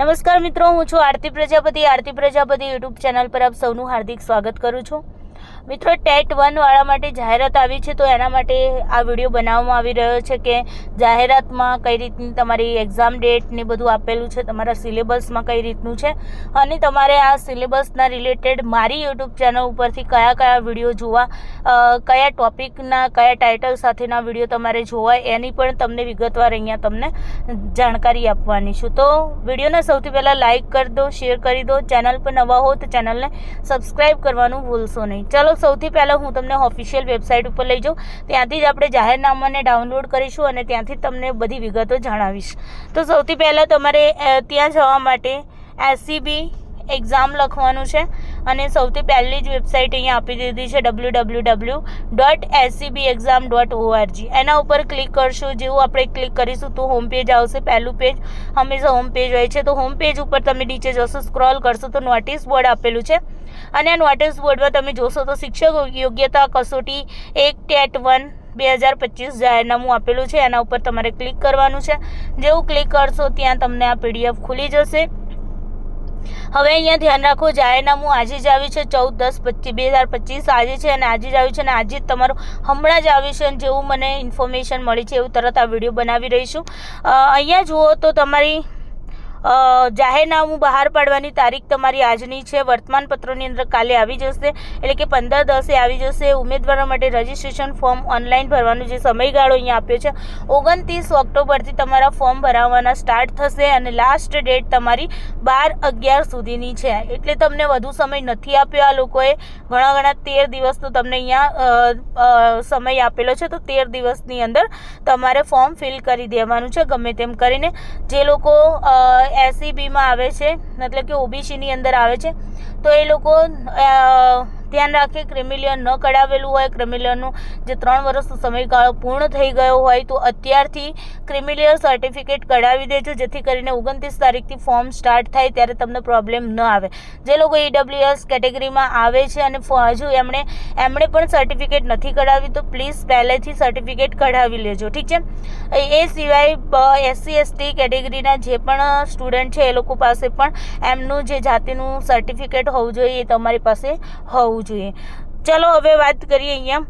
નમસ્કાર મિત્રો, હું છું આરતી પ્રજાપતિ. આરતી પ્રજાપતિ યુટ્યુબ ચેનલ પર આપ સૌનું હાર્દિક સ્વાગત કરું છું. મિત્રો ટેટ વનવાળા માટે જાહેરાત આવી છે, તો એના માટે આ વીડિયો બનાવવામાં આવી રહ્યો છે કે જાહેરાતમાં કઈ રીતની તમારી એક્ઝામ ડેટ ને બધું આપેલું છે, તમારા સિલેબસમાં કઈ રીતનું છે, અને તમારે આ સિલેબસના રિલેટેડ મારી યુટ્યુબ ચેનલ ઉપરથી કયા કયા વીડિયો જોવા કયા ટોપિકના કયા ટાઇટલ સાથેના વીડિયો તમારે જોવા, એની પણ તમને વિગતવાર અહીંયા તમને જાણકારી આપવાની છું. તો વિડીયોને સૌથી પહેલાં લાઇક કરી દો શેર કરી દો ચેનલ પર નવા હો તો ચેનલને સબસ્ક્રાઈબ કરવાનું ભૂલશો નહીં. ચલો સૌથી પહેલાં હું તમને ઓફિશિયલ વેબસાઇટ ઉપર લઈ જાઉં. ત્યાંથી જ આપણે જાહેરનામાને ડાઉનલોડ કરીશું અને ત્યાંથી તમને બધી વિગતો જણાવીશ. તો સૌથી પહેલાં તમારે ત્યાં જવા માટે એસસીબી એક્ઝામ લખવાનું છે. અને સૌથી પહેલી જ વેબસાઇટ અહીંયા આપી દીધી છે W W W dot SCB exam dot ORG એના ઉપર ક્લિક કરશું, જેવું આપણે ક્લિક કરીશું તો હોમ પેજ આવશે. પહેલું પેજ હંમેશા હોમ પેજ હોય છે. તો હોમ પેજ ઉપર તમે નીચે જશો સ્ક્રોલ કરશો તો નોટિસ બોર્ડ આપેલું છે. અને આ નોટિસ બોર્ડમાં તમે જોશો તો શિક્ષક યોગ્યતા કસોટી એક ટેટ વન બે હજાર પચીસ જાહેરનામું આપેલું છે. એના ઉપર તમારે ક્લિક કરવાનું છે. જેવું ક્લિક કરશો ત્યાં તમને આ પીડીએફ ખુલી જશે. હવે અહીંયા ધ્યાન રાખો, જાહેરનામું આજે જ આવ્યું છે, ચૌદ, દસ પચીસ બે હજાર પચીસ આજે છે અને આજે જ આવ્યું છે અને આજે જ તમારું હમણાં જ આવ્યું છે અને જેવું મને ઇન્ફોર્મેશન મળી છે એવું તરત આ વીડિયો બનાવી રહીશું. અહીંયા જુઓ તો તમારી જાહેરનામું બહાર પાડવાની તારીખ તમારી આજની છે. વર્તમાન પત્રોની અંદર કાલે આવી જશે. એટલે કે પંદર દસે આવી જશે. ઉમેદવારો માટે રજિસ્ટ્રેશન ફોર્મ ઓનલાઈન ભરવાનો જે સમયગાળો અહીંયા આપ્યો છે, ઓગણત્રીસ ઓક્ટોબરથી તમારા ફોર્મ ભરાવવાના સ્ટાર્ટ થશે અને લાસ્ટ ડેટ તમારી બાર અગિયાર સુધીની છે. એટલે તમને વધુ સમય નથી આપ્યો આ લોકોએ. ઘણા ઘણા તેર દિવસનો તમને અહીંયા સમય આપેલો છે. તો તેર દિવસની અંદર તમારે ફોર્મ ફિલ કરી દેવાનું છે, ગમે તેમ કરીને. જે લોકો એસસીબીમાં આવે છે મતલબ કે ઓબીસીની અંદર આવે છે તો એ લોકો ધ્યાન રાખે, ક્રિમિલિયન ન કઢાવેલું હોય, ક્રિમિલિયનનું જે ત્રણ વર્ષનો સમયગાળો પૂર્ણ થઈ ગયો હોય, તો અત્યારથી ક્રિમિલિયર સર્ટિફિકેટ કઢાવી દેજો, જેથી કરીને ઓગણત્રીસ તારીખથી ફોર્મ સ્ટાર્ટ થાય ત્યારે તમને પ્રોબ્લેમ ન આવે. જે લોકો ઈડબ્લ્યુએસ કેટેગરીમાં આવે છે અને હજુ એમણે એમણે પણ સર્ટિફિકેટ નથી કઢાવી, તો પ્લીઝ પહેલેથી સર્ટિફિકેટ કઢાવી લેજો, ઠીક છે? એ સિવાય એસસી એસટી કેટેગરીના જે પણ સ્ટુડન્ટ છે, એ લોકો પાસે પણ એમનું જે જાતિનું સર્ટિફિકેટ હોવું જોઈએ એ તમારી પાસે હોવું જોઈએ. ચલો હવે વાત કરીએ અહીંયા.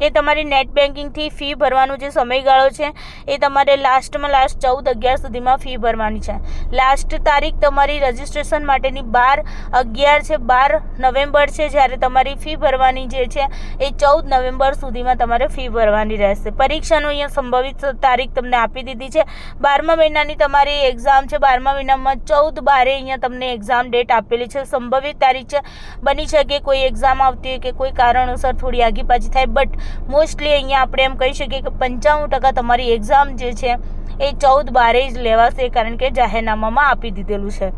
કે તમારી નેટ બેન્કિંગથી ફી ભરવાનો જે સમયગાળો છે, એ તમારે લાસ્ટમાં લાસ્ટ ચૌદ અગિયાર સુધીમાં ફી ભરવાની છે. લાસ્ટ તારીખ તમારી રજિસ્ટ્રેશન માટેની બાર અગિયાર છે, બાર નવેમ્બર છે, જ્યારે તમારી ફી ભરવાની જે છે, એ ચૌદ નવેમ્બર સુધીમાં તમારે ફી ભરવાની રહેશે. પરીક્ષાનું અહીંયા સંભવિત તારીખ તમને આપી દીધી છે. બારમા મહિનાની તમારી એક્ઝામ છે, બારમા મહિનામાં ચૌદ બારે અહીંયા તમને એક્ઝામ ડેટ આપેલી છે. સંભવિત તારીખ છે, બની શકે કોઈ એક્ઝામ આવતી હોય કે કોઈ કારણોસર થોડી આગી પાછી થાય બટ મોસ્ટલી અહીંયા આપણે એમ કહી શકીએ કે પંચાણું ટકા તમારી એક્ઝામ જે છે, એ ચૌદ બારે જ લેવાશે કારણ કે જાહેરનામામાં આપી દીધેલું છે.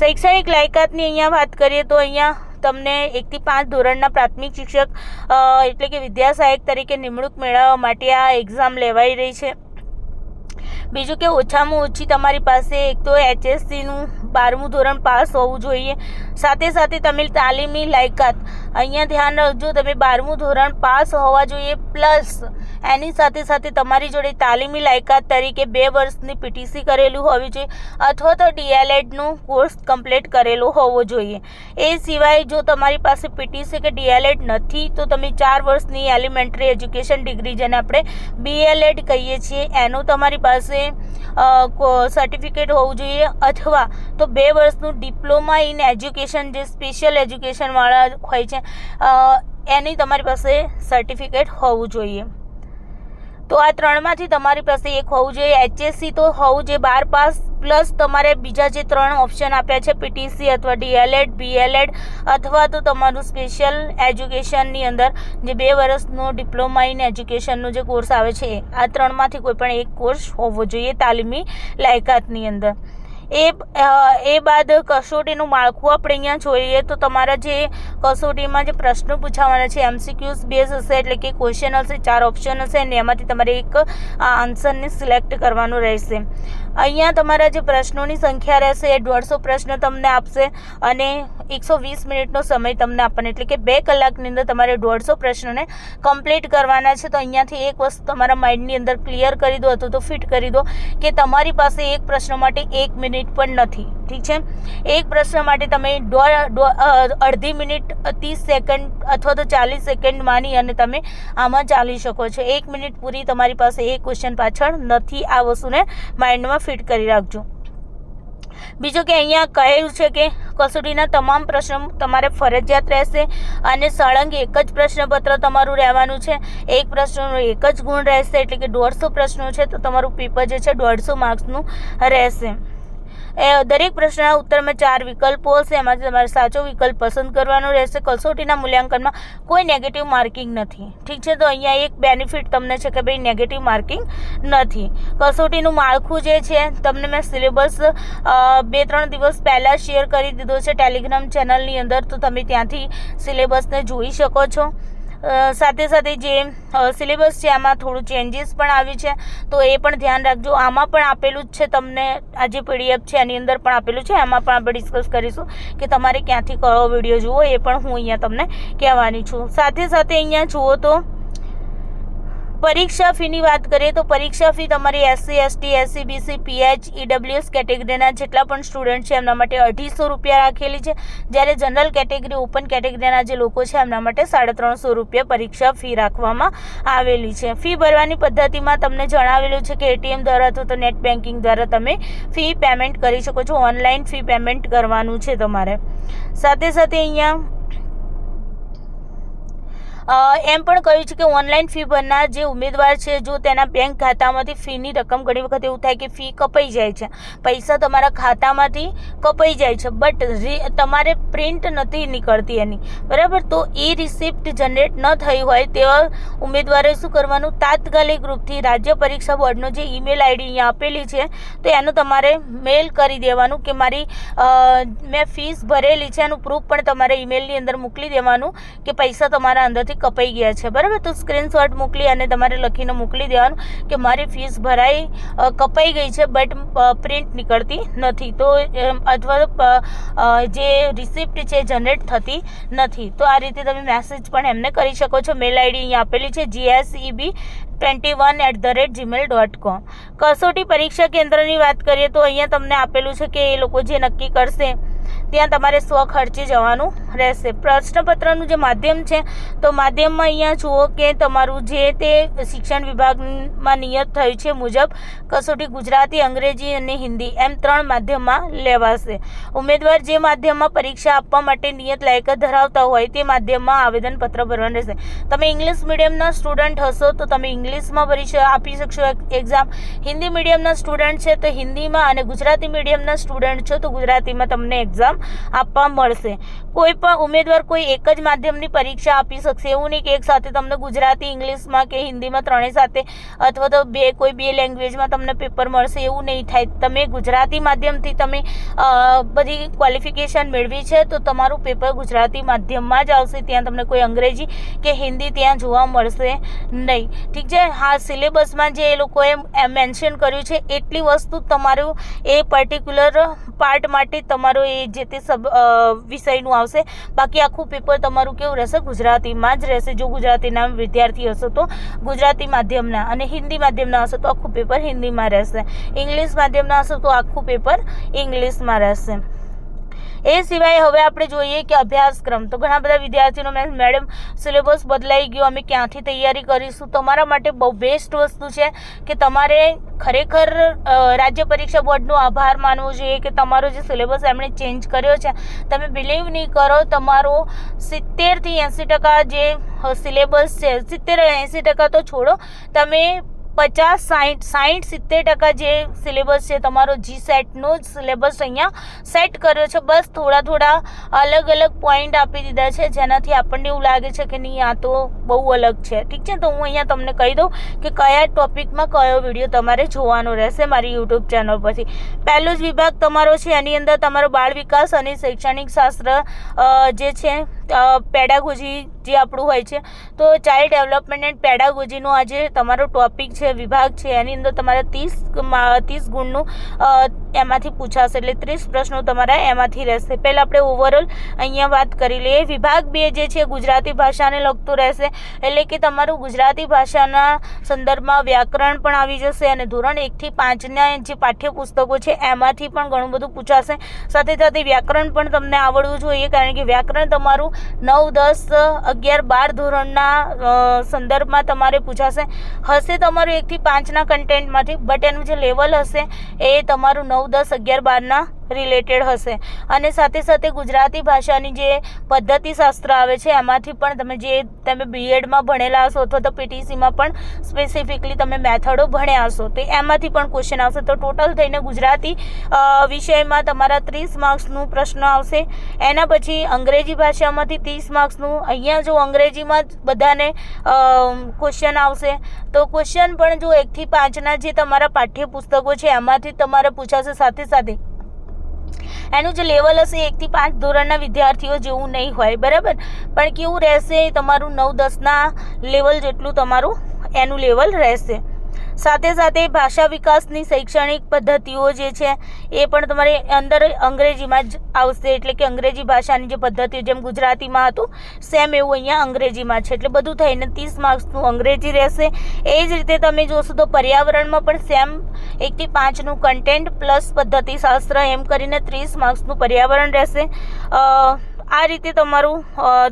શૈક્ષણિક લાયકાતની અહીંયા વાત કરીએ તો અહીંયા તમને એકથી પાંચ ધોરણના પ્રાથમિક શિક્ષક એટલે કે વિદ્યા સહાયક તરીકે નિમણૂક મેળવવા માટે આ એક્ઝામ લેવાઈ રહી છે. બીજું કે ઓછામાં ઓછી તમારી પાસે એક તો એચએસસીનું બારમું ધોરણ પાસ હોવું જોઈએ. સાથે સાથે તમે તાલીમી લાયકાત. અહીંયા ધ્યાન રાખજો, તમે બારમું ધોરણ પાસ હોવા જોઈએ, પ્લસ એની સાથે સાથે તમારી જોડે તાલીમી લાયકાત તરીકે બે વર્ષની પીટીસી કરેલું હોવી જોઈએ અથવા તો ડીએલએડનું કોર્સ કમ્પ્લીટ કરેલો હોવો જોઈએ. એ સિવાય જો તમારી પાસે પીટીસી કે ડીએલએડ નથી, તો તમે ચાર વર્ષની એલિમેન્ટરી એજ્યુકેશન ડિગ્રી જેને આપણે બીએલએડ કહીએ છીએ, એનું તમારી પાસે સર્ટિફિકેટ હોવું જોઈએ અથવા તો બે વર્ષનું ડિપ્લોમા ઇન એજ્યુકેશન જે સ્પેશિયલ એજ્યુકેશનવાળા હોય છે એની તમારી પાસે સર્ટિફિકેટ હોવું જોઈએ. તો આ ત્રણમાંથી તમારી પાસે એક હોવું જોઈએ. એચએસસી તો હોવું જોઈએ. બાર પાસ પ્લસ તમારે બીજા જે ત્રણ ઓપ્શન આપ્યા છે પીટીસી અથવા ડીએલએડ બીએલએડ અથવા તો તમારું સ્પેશિયલ એજ્યુકેશનની અંદર જે બે વર્ષનો ડિપ્લોમા ઇન એજ્યુકેશનનો જે કોર્સ આવે છે આ ત્રણમાંથી કોઈ પણ એક કોર્સ હોવો જોઈએ તાલીમી લાયકાતની અંદર. એ એ બાદ કસોટીનું માળખું આપણે અહીંયા જોઈએ તો તમારા જે કસોટીમાં જે પ્રશ્નો પૂછાવાના છે એમસીક્યુઝ બેઝ હશે એટલે કે ક્વેશ્ચન હશે, ચાર ઓપ્શન હશે અને એમાંથી તમારે એક આન્સરને સિલેક્ટ કરવાનું રહેશે. અહીંયા તમારા જે પ્રશ્નોની સંખ્યા રહેશે એ દોઢસો પ્રશ્ન તમને આપશે અને એકસો વીસ મિનિટનો સમય તમને આપવાનો. એટલે કે બે કલાકની અંદર તમારે દોઢસો પ્રશ્નોને કમ્પ્લીટ કરવાના છે. તો અહીંયાથી એક વસ્તુ તમારા માઇન્ડની અંદર ક્લિયર કરી દો અથવા તો ફિટ કરી દો કે તમારી પાસે એક પ્રશ્ન માટે એક મિનિટ પણ નથી. ઠીક છે? એક પ્રશ્ન માટે તમે અડધી મિનિટ, ત્રીસ સેકન્ડ અથવા તો ચાલીસ સેકન્ડ માની અને તમે આમાં ચાલી શકો છો. એક મિનિટ પૂરી તમારી પાસે એક ક્વેશ્ચન પાછળ નથી આ વસ્તુને માઇન્ડમાં ફિટ કરી રાખજો. બીજું કે અહીંયા કહેલું છે કે કસોટીના તમામ પ્રશ્ન તમારે ફરજિયાત રહેશે અને સળંગ એક જ પ્રશ્નપત્ર તમારું રહેવાનું છે. એક પ્રશ્નનો એક જ ગુણ રહેશે એટલે કે દોઢસો પ્રશ્નો છે તો તમારું પેપર જે છે દોઢસો માર્ક્સનું રહેશે. એ દરેક પ્રશ્નના ઉત્તરમાં ચાર વિકલ્પો હશે. એમાંથી તમારે સાચો વિકલ્પ પસંદ કરવાનો રહેશે. કસોટીના મૂલ્યાંકનમાં કોઈ નેગેટિવ માર્કિંગ નથી. ઠીક છે? તો અહીંયા એક બેનિફિટ તમને છે કે ભાઈ નેગેટિવ માર્કિંગ નથી. કસોટીનું માળખું જે છે, તમને મેં સિલેબસ બે ત્રણ દિવસ પહેલાં શેર કરી દીધો છે ટેલિગ્રામ ચેનલની અંદર. તો તમે ત્યાંથી સિલેબસને જોઈ શકો છો. સાથે સાથે જે સિલેબસ છે, આમાં થોડું ચેન્જીસ પણ આવ્યું છે. તો એ પણ ધ્યાન રાખજો. આમાં પણ આપેલું જ છે તમને, આ જે પીડીએફ છે એની અંદર પણ આપેલું છે. એમાં પણ આપણે ડિસ્કસ કરીશું કે તમારે ક્યાંથી કયો વીડિયો જુઓ, એ પણ હું અહીંયા તમને કહેવાની છું. સાથે સાથે અહીંયા જુઓ તો પરીક્ષા ફીની વાત કરીએ તો પરીક્ષા ફી તમારી SC ST SC BC PH EWS કેટેગરીના જેટલા પણ સ્ટુડન્ટ છે એમના માટે અઢીસો રૂપિયા રાખેલી છે. જ્યારે જનરલ કેટેગરી ઓપન કેટેગરીના જે લોકો છે એમના માટે સાડા ત્રણસો રૂપિયા પરીક્ષા ફી રાખવામાં આવેલી છે. ફી ભરવાની પદ્ધતિમાં તમને જણાવેલું છે કે એટીએમ દ્વારા અથવા તો નેટ બેન્કિંગ દ્વારા તમે ફી પેમેન્ટ કરી શકો છો. ઓનલાઈન ફી પેમેન્ટ કરવાનું છે તમારે. સાથે સાથે અહીંયા એમ પણ કહ્યું છે કે ઓનલાઈન ફી ભરનાર જે ઉમેદવાર છે, જો તેના બેંક ખાતામાંથી ફીની રકમ ઘણી વખત એવું થાય કે ફી કપાઈ જાય છે. પૈસા તમારા ખાતામાંથી કપાઈ જાય છે બટ તમારે પ્રિન્ટ નથી નીકળતી એની. બરાબર? તો એ રિસિપ્ટ જનરેટ ન થઈ હોય તેવા ઉમેદવારે શું કરવાનું? તાત્કાલિક રૂપથી રાજ્ય પરીક્ષા બોર્ડનો જે ઈમેલ આઈડી અહીંયા આપેલી છે, તો એનું તમારે મેલ કરી દેવાનું કે મારી મેં ફીસ ભરેલી છે, એનું પ્રૂફ પણ તમારે ઈમેલની અંદર મોકલી દેવાનું કે પૈસા તમારા અંદરથી કપાઈ ગયા છે. બરાબર? તો સ્ક્રીનશોટ મોકલી અને તમારે લખીને મોકલી દેવાનું કે મારી ફીસ ભરાઈ કપાઈ ગઈ છે બટ પ્રિન્ટ નીકળતી નથી. તો અથવા જે રિસિપ્ટ છે જનરેટ થતી નથી. તો આ રીતે તમે મેસેજ પણ એમને કરી શકો છો. મેલ આઈડી અહીંયા આપેલી છે GSEB twenty one at the rate Gmail dot com કસોટી પરીક્ષા કેન્દ્રની વાત કરીએ તો અહીંયા તમને આપેલું છે કે એ લોકો જે નક્કી કરશે ત્યાં તમારે સ્વ ખર્ચે જવાનું રહેશે. પ્રશ્નપત્રનું જે માધ્યમ છે, તો માધ્યમમાં અહીંયા જુઓ કે તમારું જે તે શિક્ષણ વિભાગમાં નિયત થયું છે મુજબ, કસોટી ગુજરાતી, અંગ્રેજી અને હિન્દી એમ ત્રણ માધ્યમમાં લેવાશે. ઉમેદવાર જે માધ્યમમાં પરીક્ષા આપવા માટે નિયત લાયકાત ધરાવતા હોય તે માધ્યમમાં આવેદનપત્ર ભરવાનું રહેશે. તમે ઇંગ્લિશ મીડિયમના સ્ટુડન્ટ હશો, તો તમે ઇંગ્લિશમાં પરીક્ષા આપી શકશો એક્ઝામ હિન્દી મીડિયમના સ્ટુડન્ટ છે, તો હિન્દીમાં અને ગુજરાતી મીડિયમના સ્ટુડન્ટ છો, તો ગુજરાતીમાં તમને એક્ઝામ આપવા મળશે. કોઈ પણ ઉમેદવાર કોઈ એક જ માધ્યમની પરીક્ષા આપી શકશે. એવું નહીં કે એક સાથે તમને ગુજરાતી, ઇંગ્લિશમાં કે હિન્દીમાં ત્રણેય સાથે અથવા તો બે, કોઈ બે લેંગ્વેજમાં તમને પેપર મળશે. એવું નહીં થાય. તમે ગુજરાતી માધ્યમથી તમે બધી ક્વોલિફિકેશન મેળવી છે તો તમારું પેપર ગુજરાતી માધ્યમમાં જ આવશે. ત્યાં તમને કોઈ અંગ્રેજી કે હિન્દી ત્યાં જોવા મળશે નહીં. ઠીક છે? હા, સિલેબસમાં જે એ લોકોએ મેન્શન કર્યું છે, એટલી વસ્તુ તમારું એ પર્ટિક્યુલર પાર્ટ માટે તમારો એ જે તે સબ વિષયનું આવશે. બાકી આખું પેપર તમારું કેવું રહેશે? ગુજરાતીમાં જ રહેશે. જો ગુજરાતીના વિદ્યાર્થી હશો તો ગુજરાતી માધ્યમના અને હિન્દી માધ્યમના હશો તો આખું પેપર હિન્દીમાં રહેશે. ઇંગ્લિશ માધ્યમના હશો તો આખું પેપર ઇંગ્લિશમાં રહેશે. એ સિવાય હવે આપણે જોઈએ કે અભ્યાસક્રમ. તો ઘણા બધા વિદ્યાર્થીઓનો મેં, મેડમ સિલેબસ બદલાઈ ગયો, અમે ક્યાંથી તૈયારી કરીશું? તમારા માટે બહુ બેસ્ટ વસ્તુ છે કે તમારે ખરેખર રાજ્ય પરીક્ષા બોર્ડનો આભાર માનવો જોઈએ કે તમારો જે સિલેબસ એમણે ચેન્જ કર્યો છે. તમે બિલીવ નહીં કરો, તમારો સિત્તેરથી એંસી ટકા જે સિલેબસ છે, સિત્તેર એંસી ટકા તો છોડો, તમે પચાસ સાઠ સાઠ સિત્તેર ટકા જે સિલેબસ છે તમારો જી સેટનો જ સિલેબસ અહીંયા સેટ કર્યો છે. બસ થોડા થોડા અલગ અલગ પોઈન્ટ આપી દીધા છે. જેનાથી આપણને એવું લાગે છે કે નહીં, આ તો બહુ અલગ છે. ઠીક છે? તો હું અહીંયા તમને કહી દઉં કે કયા ટોપિકમાં કયો વીડિયો તમારે જોવાનો રહેશે મારી યુટ્યુબ ચેનલ પરથી. પહેલો જ વિભાગ તમારો છે. એની અંદર તમારો બાળ વિકાસ અને શૈક્ષણિક શાસ્ત્ર જે છે પેડાગોજી જે આપણું હોય છે. તો ચાઇલ્ડ ડેવલપમેન્ટ એન્ડ પેડાગોજીનો આજે તમારો ટોપિક છે. વિભાગ છે એની અંદર તમારે ત્રીસ ત્રીસ ગુણનું એમાંથી પૂછાશે. એટલે ત્રીસ પ્રશ્નો તમારા એમાંથી રહેશે. પહેલાં આપણે ઓવરઓલ અહીંયા વાત કરી લઈએ. વિભાગ બે જે છે, ગુજરાતી ભાષાને લગતું રહેશે. એટલે કે તમારું ગુજરાતી ભાષાના સંદર્ભમાં વ્યાકરણ પણ આવી જશે અને ધોરણ એકથી પાંચના જે પાઠ્યપુસ્તકો છે, એમાંથી પણ ઘણું બધું પૂછાશે. સાથે સાથે વ્યાકરણ પણ તમને આવડવું જોઈએ, કારણ કે વ્યાકરણ તમારું નવ, દસ, અગિયાર, બાર ધોરણના સંદર્ભમાં તમારે પૂછાશે. હશે તમારું એકથી પાંચના કન્ટેન્ટમાંથી બટ એનું જે લેવલ હશે એ તમારું નવ દસ અગિયાર બારના રિલેટેડ હશે. અને સાથે સાથે ગુજરાતી ભાષાની જે પદ્ધતિશાસ્ત્ર આવે છે, એમાંથી પણ તમે જે તમે બીએડમાં ભણેલા હશો અથવા તો પીટીસીમાં પણ સ્પેસિફિકલી તમે મેથડો ભણ્યા હશો, તો એમાંથી પણ ક્વેશ્ચન આવશે. તો ટોટલ થઈને ગુજરાતી વિષયમાં તમારા ત્રીસ માર્ક્સનું પ્રશ્ન આવશે. એના પછી અંગ્રેજી ભાષામાંથી ત્રીસ માર્ક્સનું, અહીંયા જો અંગ્રેજીમાં બધાને ક્વેશ્ચન આવશે, તો ક્વેશ્ચન પણ જો એકથી પાંચના જે તમારા પાઠ્યપુસ્તકો છે, એમાંથી તમારે પૂછાશે સાથે સાથે. એનું જે લેવલ હશે એકથી પાંચ ધોરણના વિદ્યાર્થીઓ જેવું નહીં હોય, બરાબર? પણ કેવું રહેશે? તમારું નવ દસના લેવલ જેટલું તમારું એનું લેવલ રહેશે. સાથે સાથે ભાષા વિકાસની શૈક્ષણિક પદ્ધતિઓ જે છે, એ પણ તમારે અંદર અંગ્રેજીમાં જ આવશે. એટલે કે અંગ્રેજી ભાષાની જે પદ્ધતિઓ, જેમ ગુજરાતીમાં હતું સેમ એવું અહીંયા અંગ્રેજીમાં છે. એટલે બધું થઈને ત્રીસ માર્ક્સનું અંગ્રેજી રહેશે. એ જ રીતે તમે જોશો તો પર્યાવરણમાં પણ સેમ એકથી પાંચનું કન્ટેન્ટ પ્લસ પદ્ધતિશાસ્ત્ર એમ કરીને ત્રીસ માર્ક્સનું પર્યાવરણ રહેશે. આ રીતે તમારું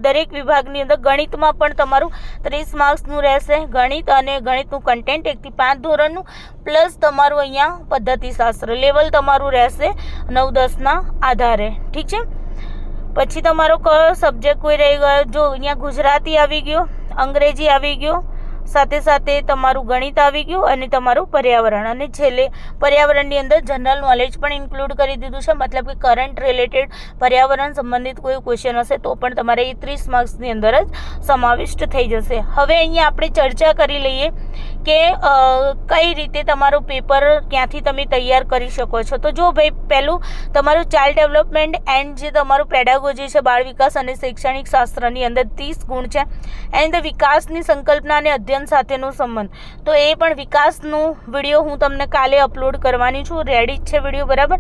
દરેક વિભાગની અંદર ગણિતમાં પણ તમારું ત્રીસ માર્ક્સનું રહેશે. ગણિત અને ગણિતનું કન્ટેન્ટ એકથી પાંચ ધોરણનું, પ્લસ તમારું અહીંયા પદ્ધતિશાસ્ત્ર લેવલ તમારું રહેશે નવ દસના આધારે. ઠીક છે? પછી તમારો કયો સબ્જેક્ટ કોઈ રહી ગયો, જો અહીંયા ગુજરાતી આવી ગયો, અંગ્રેજી આવી ગયો સાથે સાથે તમારું ગણિત આવી ગયું અને તમારું પર્યાવરણ. અને છેલ્લે પર્યાવરણની અંદર જનરલ નોલેજ પણ ઇન્ક્લુડ કરી દીધું છે. મતલબ કે કરંટ રિલેટેડ પર્યાવરણ સંબંધિત કોઈ ક્વેશ્ચન હશે તો પણ તમારે એ ત્રીસ માર્ક્સની અંદર જ સમાવિષ્ટ થઈ જશે. હવે અહીંયા આપણે ચર્ચા કરી લઈએ કે કઈ રીતે તમારું પેપર ક્યાંથી તમે તૈયાર કરી શકો છો? તો જો ભાઈ, પહેલું તમારું ચાઇલ્ડ ડેવલપમેન્ટ એન્ડ જે તમારું પેડાગોજી છે, બાળ વિકાસ અને શૈક્ષણિક શાસ્ત્રની અંદર ત્રીસ ગુણ છે એની અંદર વિકાસની સંકલ્પના અને અધ્યયન સાથેનો સંબંધ. તો એ પણ વિકાસનું વીડિયો હું તમને કાલે અપલોડ કરવાની છું. રેડી જ છે વીડિયો, બરાબર?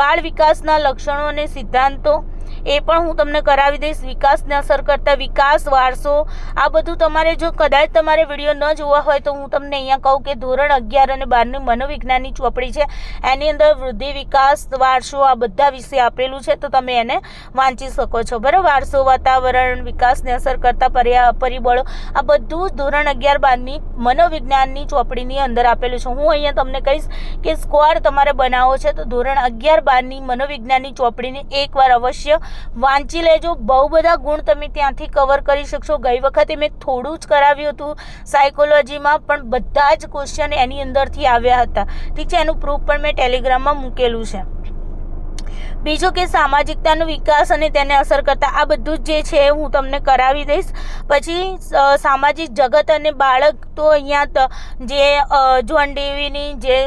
બાળ વિકાસના લક્ષણો અને સિદ્ધાંતો એ પણ હું તમને કરાવી દઈશ. વિકાસને અસર કરતા વિકાસ, વારસો, આ બધું તમારે જો કદાચ તમારે વીડિયો ન જોવા હોય તો હું તમને અહીંયા કહું કે ધોરણ અગિયાર અને બારની મનોવિજ્ઞાનની ચોપડી છે. એની અંદર વૃદ્ધિ, વિકાસ, વારસો આ બધા વિશે આપેલું છે તો તમે એને વાંચી શકો છો. બરાબર? વારસો, વાતાવરણ, વિકાસને અસર કરતા પર્યા, પરિબળો, આ બધું ધોરણ અગિયાર, બારની મનોવિજ્ઞાનની ચોપડીની અંદર આપેલું છે. હું અહીંયા તમને કહીશ કે સ્કોર તમારે બનાવવો છે તો ધોરણ અગિયાર, બારની મનોવિજ્ઞાનની ચોપડીને એકવાર અવશ્ય વાંચી લેજો. બહુ બધા ગુણ તમે ત્યાંથી કવર કરી શકશો. ગઈ વખતે મેં થોડું જ કરાવ્યું હતું સાયકોલોજીમાં પણ બધા જ ક્વેશ્ચન એની અંદરથી આવ્યા હતા. ઠીક છે, એનું પ્રૂફ પણ મેં ટેલિગ્રામમાં મૂકેલું છે. બીજું કે સામાજિકતાનો વિકાસ અને તેને અસર કરતા આ બધું જ છે હું તમને કરાવી દઈશ. પછી સામાજિક જગત અને બાળક તો અહીંયા જે જોન ડેવીની જે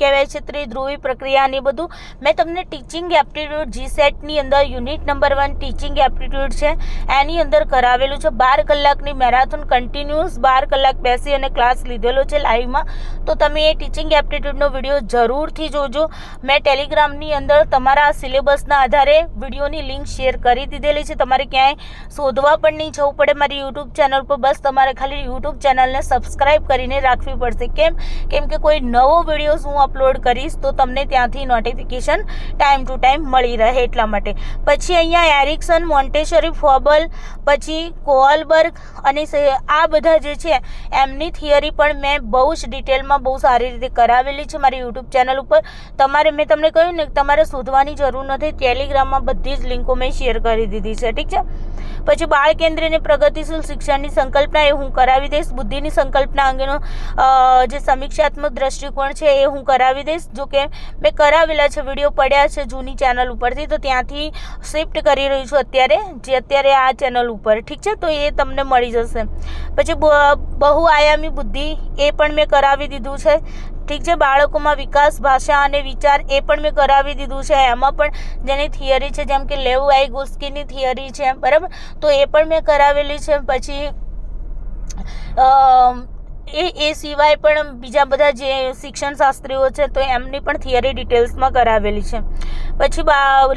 કહેવાય છે ત્રિધ્રુવી પ્રક્રિયા ને બધું, મેં તમને ટીચિંગ એપ્ટિટ્યૂડ જી સેટની અંદર unit number one teaching aptitude છે. એની અંદર કરાવેલું છે. બાર કલાકની મેરાથોન કન્ટિન્યુઅસ બાર કલાક બેસી અને ક્લાસ લીધેલો છે લાઈવમાં તો તમે એ ટીચિંગ એપ્ટિટ્યૂડનો વીડિયો જરૂરથી જોજો. મેં ટેલિગ્રામની અંદર તમારા સિલેબસના આધારે વિડીયોની લિંક શેર કરી દીધેલી છે. તમારે ક્યાંય શોધવા પણ નહીં જવું પડે. મારી યુટ્યુબ ચેનલ પર બસ તમારે ખાલી યુટ્યુબ ચેનલને સબસ્ક્રાઈબ કરીને રાખવી પડશે. કેમ? કેમ કે કોઈ નવો વિડીયોઝ હું અપલોડ કરીશ તો તમને ત્યાંથી નોટિફિકેશન ટાઈમ ટુ ટાઈમ મળી રહે એટલા માટે. પછી અહીંયા એરિક્સન મોન્ટેસરી ફોબલ પછી કોલબર્ગ અને આ બધા જે છે, એમની થિયરી પણ મેં બહુ જ ડિટેલમાં બહુ સારી રીતે કરાવેલી છે મારી યુટ્યુબ ચેનલ ઉપર. તમારે મેં તમને કહ્યું ને તમારે શોધવાની જરૂર નથી ટેલિગ્રામમાં બધી જ લિંકો મેં શેર કરી દીધી છે, ઠીક છે? પછી બાળ કેન્દ્રને પ્રગતિશીલ શિક્ષણની સંકલ્પના એ હું કરાવી દઈશ. બુદ્ધિની સંકલ્પના અંગેનો જે સમીક્ષાત્મક દ્રષ્ટિકોણ છે એ હું કરાવી દઈશ. જો કે મેં કરાવેલા છે, વીડિયો પડ્યા છે જૂની ચેનલ ઉપરથી, તો ત્યાંથી શિફ્ટ કરી રહી છું અત્યારે, જે અત્યારે આ ચેનલ ઉપર, ઠીક છે? તો એ તમને મળી જશે. પછી બહુઆયામી બુદ્ધિ એ પણ મેં કરાવી દીધું છે. ઠીક છે, બાળકોમાં વિકાસ, ભાષા અને વિચાર એ પણ મેં કરાવી દીધું છે. એમાં પણ જેની થિયરી છે, જેમ કે લેવ આઈ ગુસ્કીની થિયરી છે, બરાબર? તો એ પણ મેં કરાવેલી છે. પછી એ એ સિવાય પણ બીજા બધા જે શિક્ષણ શાસ્ત્રીઓ છે, તો એમની પણ થિયરી ડિટેલ્સમાં કરાવેલી છે. પછી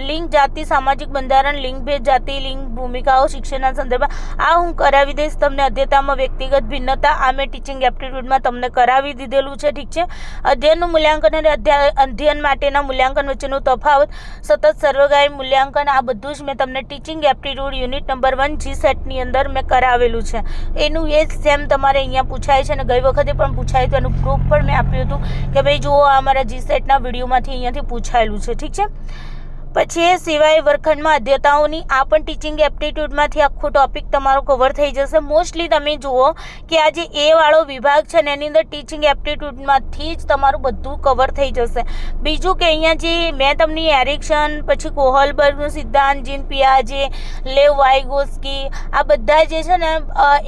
લિંગ જાતિ, સામાજિક બંધારણ, લિંગ ભેદ જાતિ, લિંગ ભૂમિકાઓ શિક્ષણના સંદર્ભમાં, આ હું કરાવી દઈશ તમને અધ્યતામાં વ્યક્તિગત ભિન્નતા, આ મેં ટીચિંગ એપ્ટિટ્યૂડમાં તમને કરાવી દીધેલું છે, ઠીક છે? અધ્યયનનું મૂલ્યાંકન અને અધ્યયન માટેના મૂલ્યાંકન વચ્ચેનો તફાવત, સતત સર્વગાય મૂલ્યાંકન, આ બધું જ મેં તમને teaching aptitude unit number one G સેટની અંદર મેં કરાવેલું છે. એનું એ સેમ તમારે અહીંયા પૂછાય છે અને ગઈ વખતે પણ પૂછાય તો એનું પ્રૂફ પણ મેં આપ્યું હતું કે ભાઈ જુઓ આ અમારા જી સેટના વિડીયોમાંથી અહીંયાથી પૂછાયેલું છે, ઠીક છે? પછી એ સિવાય વર્ગખંડમાં અધ્યતાઓની આ પણ ટીચિંગ એપ્ટિટ્યૂડમાંથી આખો ટોપિક તમારો કવર થઈ જશે. મોસ્ટલી તમે જુઓ કે આ જે એ વાળો વિભાગ છે ને, એની અંદર ટીચિંગ એપ્ટિટ્યૂડમાંથી જ તમારું બધું કવર થઈ જશે. બીજું કે અહીંયા જે મેં તમને એરિક્શન, પછી કોહલબર્ગનું સિદ્ધાંત, જીન પિયાજે, લેવ વાઇગોસ્કી આ બધા જે છે ને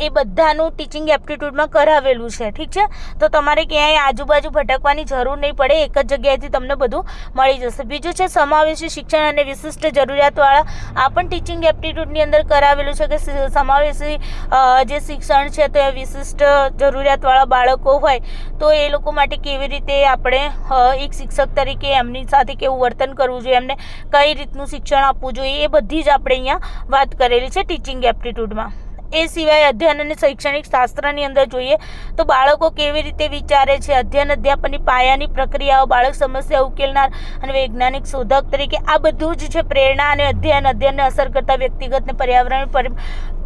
એ બધાનું ટીચિંગ એપ્ટિટ્યૂડમાં કરાવેલું છે. ઠીક છે? તો તમારે ક્યાંય આજુબાજુ ભટકવાની જરૂર નહીં પડે. એક જ જગ્યાએથી તમને બધું મળી જશે. બીજું છે, સમાવેશી શિક્ષણ અને વિશિષ્ટ જરૂરિયાતવાળા આ પણ ટીચિંગ એપ્ટિટ્યૂડની અંદર કરાવેલું છે કે સમાવેશી જે શિક્ષણ છે તો વિશિષ્ટ જરૂરિયાતવાળા બાળકો હોય તો એ લોકો માટે કેવી રીતે આપણે એક શિક્ષક તરીકે એમની સાથે કેવું વર્તન કરવું જોઈએ, એમને કઈ રીતનું શિક્ષણ આપવું જોઈએ એ બધી જ આપણે અહીંયા વાત કરેલી છે ટીચિંગ એપ્ટિટ્યૂડમાં એ સિવાય અધ્યયન અને શૈક્ષણિક શાસ્ત્રની અંદર જોઈએ તો બાળકો કેવી રીતે વિચારે છે? અધ્યયન અધ્યાપનની પાયાની પ્રક્રિયાઓ, બાળક સમસ્યા ઉકેલનાર અને વૈજ્ઞાનિક શોધક તરીકે આ બધું જ છે પ્રેરણા અને અધ્યયન. અધ્યયનને અસર કરતા વ્યક્તિગત અને પર્યાવરણ પર,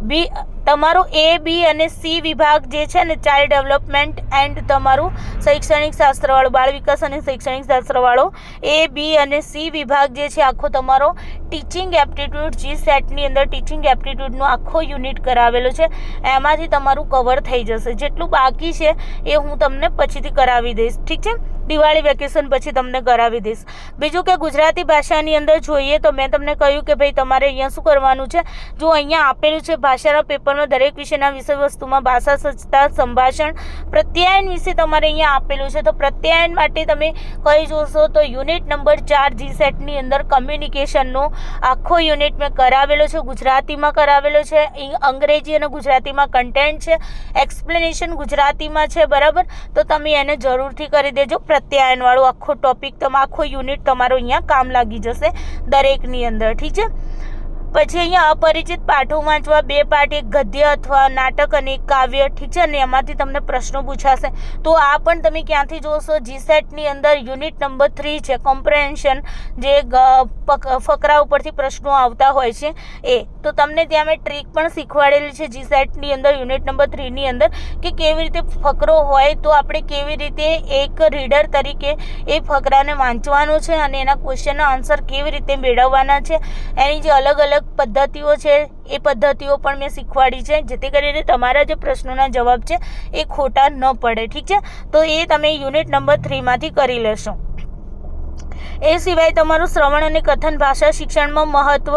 બી તમારું એ બી અને સી વિભાગ જે છે ને ચાઇલ્ડ ડેવલપમેન્ટ એન્ડ તમારું શૈક્ષણિક શાસ્ત્રવાળો, બાળ વિકાસ અને શૈક્ષણિક શાસ્ત્રવાળો એ બી અને સી વિભાગ જે છે, આખો તમારો ટીચિંગ એપ્ટિટ્યૂડ જી સેટની અંદર ટીચિંગ એપ્ટિટ્યૂડનો આખો યુનિટ કરાવેલો છે. એમાંથી તમારું કવર થઈ જશે. જેટલું બાકી છે એ હું તમને પછીથી કરાવી દઈશ. ઠીક છે? દિવાળી વેકેશન પછી તમને કરાવી દઈશ. બીજું કે ગુજરાતી ભાષાની અંદર જોઈએ તો મેં તમને કહ્યું કે ભાઈ તમારે અહીંયા શું કરવાનું છે? જો અહીંયા આપેલું છે ભાષાના પેપરમાં દરેક વિષયના વિષય વસ્તુમાં ભાષા સજ્જતા સંભાષણ, પ્રત્યાયન વિશે તમારે અહીંયા આપેલું છે. તો પ્રત્યાયન માટે તમે કઈ જોશો તો યુનિટ નંબર ચાર જી સેટની અંદર કમ્યુનિકેશનનો આખો યુનિટ મેં કરાવેલો છે. ગુજરાતીમાં કરાવેલો છે અંગ્રેજી અને ગુજરાતીમાં કન્ટેન્ટ છે. એક્સપ્લેનેશન ગુજરાતીમાં છે, બરાબર? તો તમે એને જરૂરથી કરી દેજો. પ્રત્યાયનવાળો આખો ટોપિક તમારો આખો યુનિટ તમારો અહીંયા કામ લાગી જશે દરેકની અંદર, ઠીક છે? પછી અહીંયા અપરિચિત પાઠો વાંચવા, બે પાઠ, એક ગદ્ય અથવા નાટક અને કાવ્ય, ઠીક છે? અને એમાંથી તમને પ્રશ્નો પૂછાશે. તો આ પણ તમે ક્યાંથી જોશો? જીસેટની અંદર યુનિટ નંબર થ્રી છે. કોમ્પ્રેન્શન જે ફકરા ઉપરથી પ્રશ્નો આવતા હોય છે. એ, તો તમને ત્યાં મેં ટ્રીક પણ શીખવાડેલી છે જીસેટની અંદર યુનિટ નંબર થ્રીની અંદર, કે કેવી રીતે ફકરો હોય તો આપણે કેવી રીતે એક રીડર તરીકે એ ફકરાને વાંચવાનો છે અને એના ક્વેશ્ચનનો આન્સર કેવી રીતે મેળવવાના છે. એની જે અલગ અલગ પદ્ધતિઓ છે, એ પદ્ધતિઓ પણ મેં શીખવાડી છે, જેથી કરીને તમારા જે પ્રશ્નોના જવાબ છે, એ ખોટા ન પડે, ઠીક છે? તો એ તમે યુનિટ નંબર થ્રીમાંથી કરી લેશો. એ સિવાય તમારું શ્રવણ અને કથન ભાષા શિક્ષણમાં મહત્ત્વ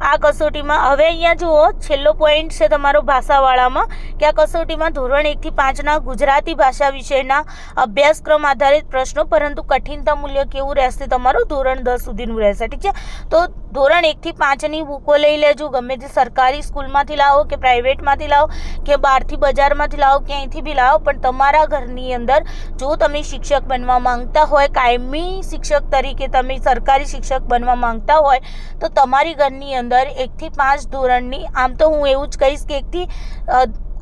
આ કસોટીમાં, હવે અહીંયા જુઓ, છેલ્લો પોઈન્ટ છે તમારો ભાષાવાળામાં, કે આ કસોટીમાં ધોરણ એકથી પાંચના ગુજરાતી ભાષા વિષયના અભ્યાસક્રમ આધારિત પ્રશ્નો, પરંતુ કઠિનતા મૂલ્ય કેવું રહેશે? તમારું ધોરણ દસ સુધીનું રહેશે, ઠીક છે? તો ધોરણ એકથી પાંચની બુકો લઈ લેજો. ગમે તે સરકારી સ્કૂલમાંથી લાવો કે પ્રાઇવેટમાંથી લાવો કે બહારથી બજારમાંથી લાવો ક્યાંયથી બી લાવો, પણ તમારા ઘરની અંદર જો તમે શિક્ષક બનવા માંગતા હોય, કાયમી શિક્ષક તરીકે તમે સરકારી શિક્ષક બનવા માંગતા હોય, તો તમારી ઘરની અંદર એકથી પાંચ ધોરણની, આમ તો હું એવું જ કહીશ કે એકથી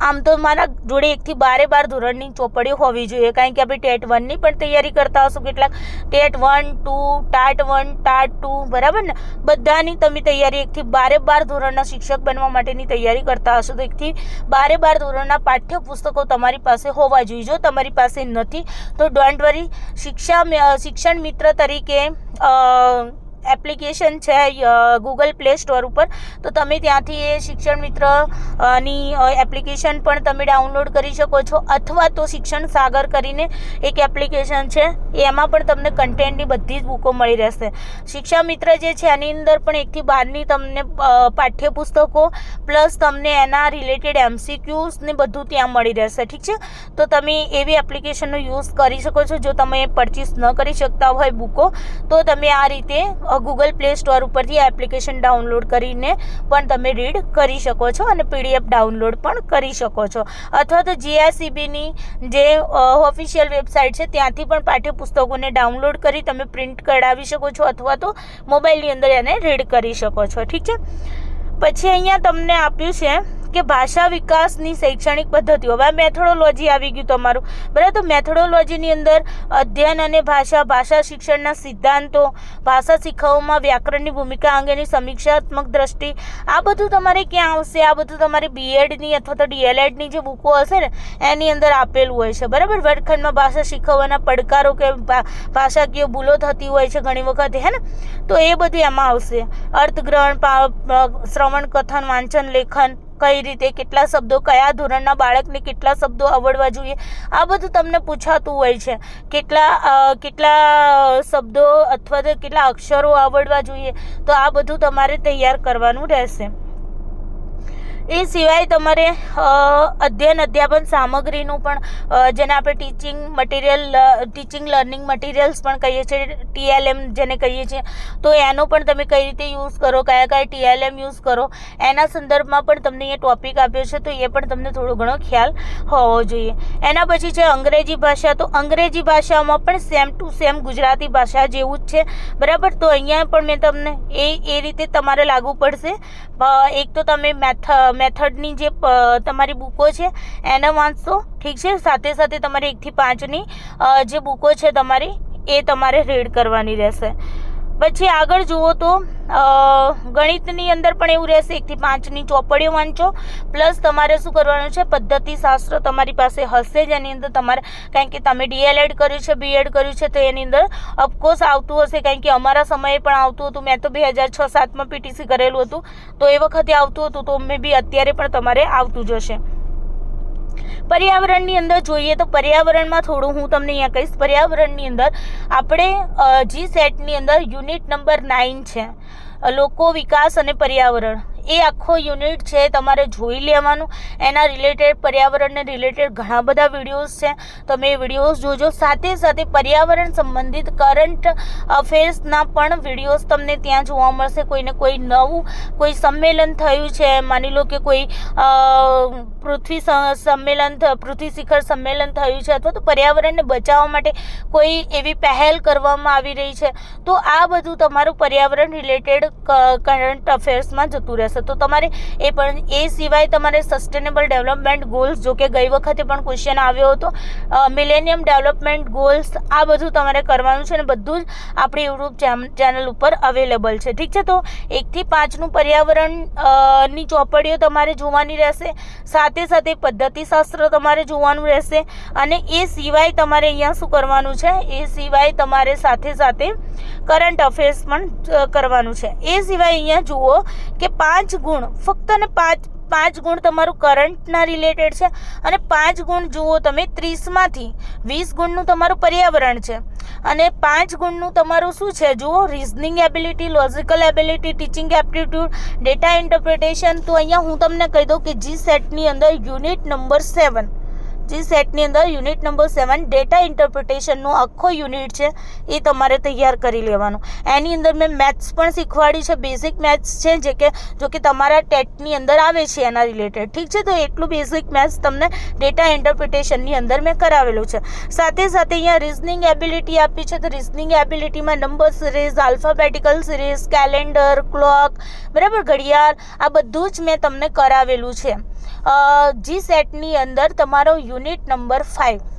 આમ તો મારા જોડે એકથી બારે બાર ધોરણની ચોપડીઓ હોવી જોઈએ, કારણ કે આપણે ટેટ વનની પણ તૈયારી કરતા હશો કેટલાક. TET one, two, TAT one, TAT two, બરાબર ને? બધાની તમે તૈયારી એકથી બારે બાર ધોરણના શિક્ષક બનવા માટેની તૈયારી કરતા હશો, તો એકથી બારે બાર ધોરણના પાઠ્યપુસ્તકો તમારી પાસે હોવા જોઈએ. જો તમારી પાસે નથી, તો ડોન્ટ વરી શિક્ષા શિક્ષણ મિત્ર તરીકે એપ્લિકેશન છે ગૂગલ પ્લે સ્ટોર ઉપર. તો તમે ત્યાંથી એ શિક્ષણ મિત્રની એપ્લિકેશન પણ તમે ડાઉનલોડ કરી શકો છો. અથવા તો શિક્ષણ સાગર કરીને એક એપ્લિકેશન છે, એમાં પણ તમને કન્ટેન્ટની બધી જ બુકો મળી રહેશે. શિક્ષા મિત્ર જે છે, એની અંદર પણ એકથી બારની તમને પાઠ્યપુસ્તકો, પ્લસ તમને એના રિલેટેડ એમસીક્યુઝ ને બધું ત્યાં મળી રહેશે. ઠીક છે? તો તમે એવી એપ્લિકેશનનો યુઝ કરી શકો છો, જો તમે પરચેસ ન કરી શકતા હોય બુકો, તો તમે આ રીતે ગૂગલ પ્લે સ્ટોર ઉપરથી આ એપ્લિકેશન ડાઉનલોડ કરીને પણ તમે રીડ કરી શકો છો અને પીડીએફ ડાઉનલોડ પણ કરી શકો છો. અથવા તો જીઆરસીબીની જે ઓફિશિયલ વેબસાઇટ છે, ત્યાંથી પણ પાઠ્યપુસ્તકોને ડાઉનલોડ કરી તમે પ્રિન્ટ કઢાવી શકો છો અથવા તો મોબાઈલની અંદર એને રીડ કરી શકો છો. ઠીક છે? પછી અહીંયા તમને આપ્યું છે કે ભાષા વિકાસની શૈક્ષણિક પદ્ધતિઓ. હવે મેથોડોલોજી આવી ગયું તમારું. બરાબર? તો મેથોડોલોજીની અંદર અધ્યયન અને ભાષા ભાષા શિક્ષણના સિદ્ધાંતો, ભાષા શીખવવામાં વ્યાકરણની ભૂમિકા અંગેની સમીક્ષાત્મક દ્રષ્ટિ, આ બધું તમારે ક્યાં આવશે? આ બધું તમારે બીએડની અથવા તો ડીએલએડની જે બુકો હશે ને, એની અંદર આપેલું હોય છે. બરાબર? વર્ગખંડમાં ભાષા શીખવવાના પડકારો કે ભાષાકીય ભૂલો થતી હોય છે ઘણી વખત, હે ને? તો એ બધું એમાં આવશે. અર્થગ્રહણ શ્રવણ, કથન, વાંચન, લેખન કઈ રીતે, કેટલા શબ્દો, કયા ધોરણના બાળકને કેટલા શબ્દો આવડવા જોઈએ, આ બધું તમને પૂછાતું હોય છે. કેટલા કેટલા શબ્દો અથવા તો કેટલા અક્ષરો આવડવા જોઈએ, તો આ બધું તમારે તૈયાર કરવાનું રહેશે. એ સિવાય તમારે અધ્યયન અધ્યાપન સામગ્રીનું પણ જેને આપણે teaching material teaching learning materials પણ કહીએ છીએ ટીએલએમ જેને કહીએ છીએ, તો એનો પણ તમે કઈ રીતે યુઝ કરો, કયા કયા ટીએલએમ યુઝ કરો, એના સંદર્ભમાં પણ તમને એ ટોપિક આપ્યો છે, તો એ પણ તમને થોડો ઘણો ખ્યાલ હોવો જોઈએ. એના પછી છે અંગ્રેજી ભાષા, તો અંગ્રેજી ભાષામાં પણ સેમ ટુ સેમ ગુજરાતી ભાષા જેવું જ છે. બરાબર? તો અહીંયા પણ મેં તમને એ એ રીતે તમારે લાગુ પડશે. એક તો તમે મેથ મેથડની જે તમારી બુકો છે, એને વાંચશો, ઠીક છે? સાથે સાથે તમારે એકથી પાંચની જે બુકો છે તમારી, એ તમારે રીડ કરવાની રહેશે. પછી આગળ જુઓ તો ગણિતની અંદર પણ એવું રહેશે એકથી પાંચની ચોપડીઓ વાંચો. પ્લસ તમારે શું કરવાનું છે પદ્ધતિ શાસ્ત્ર તમારી પાસે હશે જ, એની અંદર તમારે, કારણ કે તમે ડીએલએડ કર્યું છે બીએડ કર્યું છે, તો એની અંદર ઓફકોર્સ આવતું હશે, કારણ કે અમારા સમયે પણ આવતું હતું. મેં તો બે હજાર છ સાતમાં પીટીસી કરેલું હતું. તો એ વખતે આવતું હતું, તો મે બી અત્યારે પણ તમારે આવતું જ હશે. પર્યાવરણની અંદર જોઈએ તો પર્યાવરણમાં થોડું હું તમને અહીંયા કહીશ. પર્યાવરણની અંદર આપણે જી સેટની અંદર યુનિટ નંબર નાઇન છે. લોકો વિકાસ અને પર્યાવરણ. એ આખો યુનિટ છે, તમારે જોઈ લેવાનું. એના રિલેટેડ પર્યાવરણને રિલેટેડ ઘણા બધા વિડીયોઝ છે. તમે એ વિડીયોઝ જોજો. સાથે સાથે પર્યાવરણ સંબંધિત કરંટ અફેર્સના પણ વિડીયોઝ તમને ત્યાં જોવા મળશે. કોઈને કોઈ નવું, કોઈ સંમેલન થયું છે, માની લો કે કોઈ પૃથ્વી સંમેલન પૃથ્વી શિખર સંમેલન થયું છે અથવા તો પર્યાવરણને બચાવવા માટે કોઈ એવી પહેલ કરવામાં આવી રહી છે, તો આ બધું તમારું પર્યાવરણ રિલેટેડ કરંટ અફેર્સમાં જતું રહેશે. તો તમારે એ પણ, એ સિવાય તમારે સસ્ટેનેબલ ડેવલપમેન્ટ ગોલ્સ જો કે ગઈ વખતે પણ ક્વેશ્ચન આવ્યો હતો મિલેનિયમ ડેવલપમેન્ટ ગોલ્સ આ બધું તમારે કરવાનું છે અને બધું જ આપણી યુટ્યુબ ચેનલ ઉપર અવેલેબલ છે. ઠીક છે? તો એકથી પાંચનું પર્યાવરણની ચોપડીઓ તમારે જોવાની રહેશે. સાથે સાથે પદ્ધતિશાસ્ત્ર તમારે જોવાનું રહેશે. અને એ સિવાય તમારે અહીંયા શું કરવાનું છે? એ સિવાય તમારે સાથે સાથે કરંટ અફેર્સ પણ કરવાનું છે. એ સિવાય અહીંયા જુઓ કે પાંચ ગુણ. ફક્ત અને પાંચ પાંચ ગુણ તમારું કરંટના રિલેટેડ છે અને પાંચ ગુણ જુઓ તમે ત્રીસમાંથી. વીસ ગુણનું તમારું પર્યાવરણ છે અને પાંચ ગુણનું તમારું શું છે? જુઓ reasoning ability logical ability teaching aptitude data interpretation તો અહીંયા હું તમને કહી દઉં કે જી સેટની અંદર યુનિટ નંબર સેવન જી સેટની અંદર યુનિટ નંબર સેવન ડેટા ઇન્ટરપ્રિટેશનનું આખો યુનિટ છે, એ તમારે તૈયાર કરી લેવાનું. એની અંદર મેં મેથ્સ પણ શીખવાડી છે, બેઝિક મેથ્સ છે, જે કે જો કે તમારા ટેટની અંદર આવે છે એના રિલેટેડ. ઠીક છે? તો એટલું બેઝિક મેથ્સ તમને ડેટા ઇન્ટરપ્રિટેશનની અંદર મેં કરાવેલું છે. સાથે સાથે અહીંયા રિઝનિંગ એબિલિટી આપી છે, તો reasoning એબિલિટીમાં number series, alphabetical series, calendar, clock, બરાબર? ઘડિયાળ, આ બધું જ મેં તમને કરાવેલું છે. જી સેટની અંદર તમારો યુનિટ નંબર ફાઇવ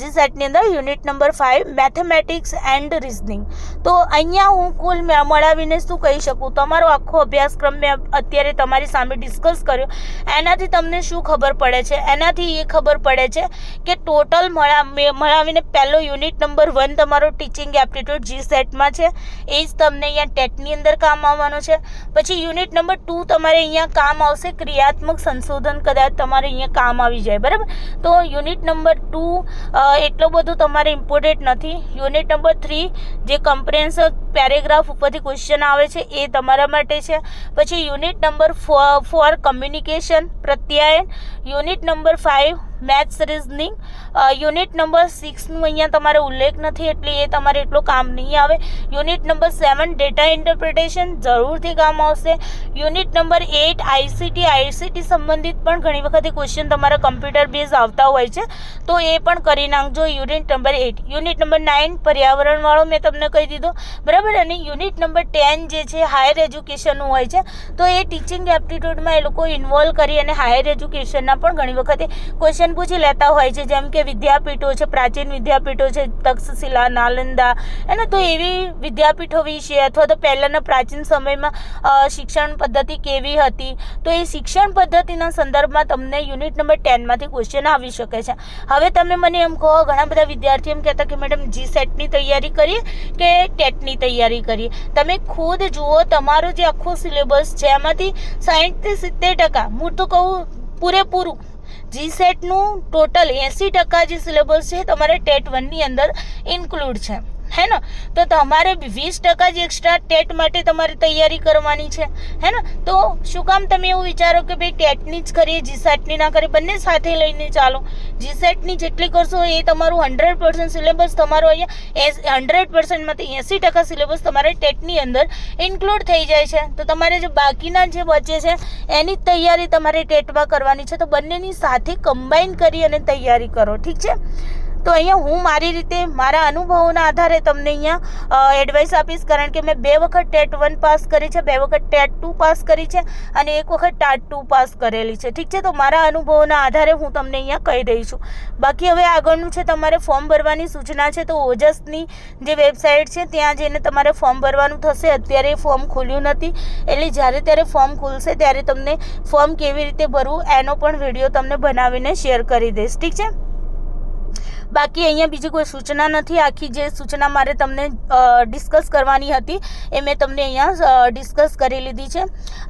જી સેટની અંદર unit number five mathematics and reasoning તો અહીંયા હું કુલ મળાવીને શું કહી શકું? તમારો આખો અભ્યાસક્રમ મેં અત્યારે તમારી સામે ડિસ્કસ કર્યો. એનાથી તમને શું ખબર પડે છે? એનાથી એ ખબર પડે છે કે ટોટલ મળા મળાવીને પહેલો યુનિટ નંબર વન તમારો ટીચિંગ એપ્ટિટ્યૂડ જી સેટમાં છે. એ જ તમને અહીંયા ટેટની અંદર કામ આવવાનો છે. પછી યુનિટ નંબર ટુ તમારે અહીંયા કામ આવશે ક્રિયાત્મક સંશોધન. કદાચ તમારે અહીંયા કામ આવી જાય. બરાબર? તો યુનિટ નંબર ટુ એટલો બધું તમારે ઇમ્પોર્ટન્ટ નથી. યુનિટ નંબર થ્રી જે કમ્પ્રેન્સ પેરેગ્રાફ ઉપરથી ક્વેશ્ચન આવે છે, એ તમારા માટે છે. પછી યુનિટ નંબર ફોર કમ્યુનિકેશન પ્રત્યાયન. Unit number five maths reasoning unit number સિક્સનું અહીંયા તમારે ઉલ્લેખ નથી, એટલે એ તમારે એટલું કામ નહીં આવે. Unit number seven, data interpretation, જરૂરથી કામ આવશે. Unit number eight ICT ICT સંબંધિત પણ ઘણી વખતે ક્વેશ્ચન તમારા કમ્પ્યુટર બેઝ આવતા હોય છે. તો એ પણ કરી નાખજો unit number eight. Unit number nine, પર્યાવરણવાળો મેં તમને કહી દીધો. બરાબર? અને યુનિટ નંબર ટેન જે છે, હાયર એજ્યુકેશનનું હોય છે. તો એ ટીચિંગ એપ્ટિટ્યૂડમાં એ લોકો ઇન્વોલ્વ કરી અને હાયર એજ્યુકેશનના પણ ઘણી વખતે ક્વેશ્ચન પૂછી લેતા હોય છે, જેમ કે વિદ્યાપીઠો છે, પ્રાચીન વિદ્યાપીઠો છે, તક્ષશિલા, નાલંદા. એને તો એવી વિદ્યાપીઠો વિશે અથવા તો પહેલાંના પ્રાચીન સમયમાં શિક્ષણ પદ્ધતિ કેવી હતી? તો એ શિક્ષણ પદ્ધતિના સંદર્ભમાં તમને યુનિટ નંબર ટેનમાંથી ક્વેશ્ચન આવી શકે છે. હવે તમે મને એમ કહો, ઘણા બધા વિદ્યાર્થીઓ એમ કહેતા કે મેડમ જી સેટની તૈયારી કરીએ કે ટેટની તૈયારી કરીએ? તમે ખુદ જુઓ, તમારો જે આખો સિલેબસ છે, એમાંથી સાહીઠથી સિત્તેર ટકા, હું તો કહું પૂરેપૂરું જી સેટનું ટોટલ એંસી ટકા જે સિલેબસ છે તમારે ટેટ વનની અંદર ઇન્ક્લુડ છે. હે ને તો તમારે વીસ ટકા જ એક્સ્ટ્રા ટેટ માટે તમારે તૈયારી કરવાની છે. હે ને તો શું કામ તમે એવું વિચારો કે ભાઈ ટેટની જ કરીએ જીસેટની ના કરીએ, બંને સાથે લઈને ચાલો. જીસેટની જેટલી કરશો એ તમારું હંડ્રેડ પર્સન્ટ સિલેબસ તમારો અહીંયા હંડ્રેડ પર્સન્ટમાંથી એંસી ટકા સિલેબસ તમારે ટેટની અંદર ઇન્ક્લુડ થઈ જાય છે. તો તમારે જે બાકીના જે બચે છે, એની તૈયારી તમારે ટેટમાં કરવાની છે. તો બંનેની સાથે કમ્બાઈન કરી અને તૈયારી કરો. ઠીક છે? તો અહીંયા હું મારી રીતે, મારા અનુભવોના આધારે તમને અહીંયા એડવાઇસ આપીશ. કારણ કે મેં બે વખત ટેટ વન પાસ કરી છે, બે વખત ટેટ ટુ પાસ કરી છે અને એક વખત ટાટ ટુ પાસ કરેલી છે. ઠીક છે? તો મારા અનુભવોના આધારે હું તમને અહીંયા કહી રહી છું. બાકી હવે આગળનું છે તમારે ફોર્મ ભરવાની સૂચના છે. તો ઓજસની જે વેબસાઇટ છે, ત્યાં જઈને તમારે ફોર્મ ભરવાનું થશે. અત્યારે ફોર્મ ખુલ્યું નથી. એટલે જ્યારે ત્યારે ફોર્મ ખુલશે, ત્યારે તમને ફોર્મ કેવી રીતે ભરવું, એનો પણ વીડિયો તમને બનાવીને શેર કરી દઈશ. ઠીક છે? બાકી અહીંયા બીજી કોઈ સૂચના નથી. આખી જે સૂચના મારે તમને ડિસ્કસ કરવાની હતી, એ મેં તમને અહીંયા ડિસ્કસ કરી લીધી છે.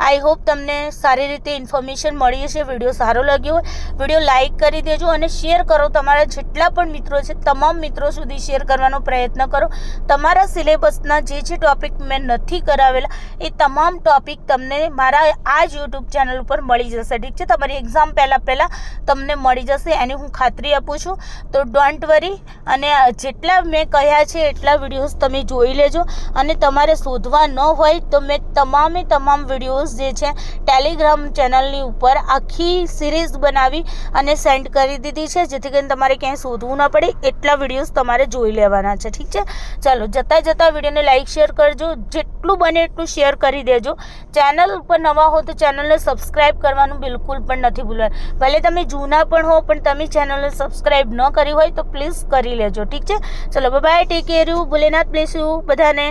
આઈ હોપ તમને સારી રીતે ઇન્ફોર્મેશન મળી હશે. વીડિયો સારો લાગ્યો હોય, વીડિયો લાઇક કરી દેજો અને શેર કરો. તમારા જેટલા પણ મિત્રો છે, તમામ મિત્રો સુધી શેર કરવાનો પ્રયત્ન કરો. તમારા સિલેબસના જે જે ટોપિક મેં નથી કરાવેલા, એ તમામ ટોપિક તમને મારા આ જ યુટ્યુબ ચેનલ ઉપર મળી જશે. ઠીક છે? તમારી એક્ઝામ પહેલાં પહેલાં તમને મળી જશે. એની હું ખાતરી આપું છું. તો ડોન્ટ વરી અને જેટલા મેં કહ્યા છે એટલા વિડીયોઝ તમે જોઈ લેજો અને તમારે શોધવા ન હોય તો મેં તમામે તમામ વિડીયોઝ જે છે ટેલિગ્રામ ચેનલની ઉપર આખી સિરીઝ બનાવી અને સેન્ડ કરી દીધી છે. જેથી કરીને તમારે ક્યાંય શોધવું ન પડે. એટલા વિડીયોઝ તમારે જોઈ લેવાના છે. ઠીક છે? ચાલો, જતાં જતાં વિડીયોને લાઇક શેર કરજો. જેટલું બને એટલું શેર કરી દેજો. ચેનલ ઉપર નવા હો તો ચેનલને સબસ્ક્રાઈબ કરવાનું બિલકુલ પણ નથી ભૂલવાનું. ભલે તમે જૂના પણ હો, પણ તમે ચેનલને સબસ્ક્રાઈબ ન કરી હોય તો પ્લીઝ કરી લેજો. ઠીક છે? ચલો bye take care you Bholenath bless you બધાને.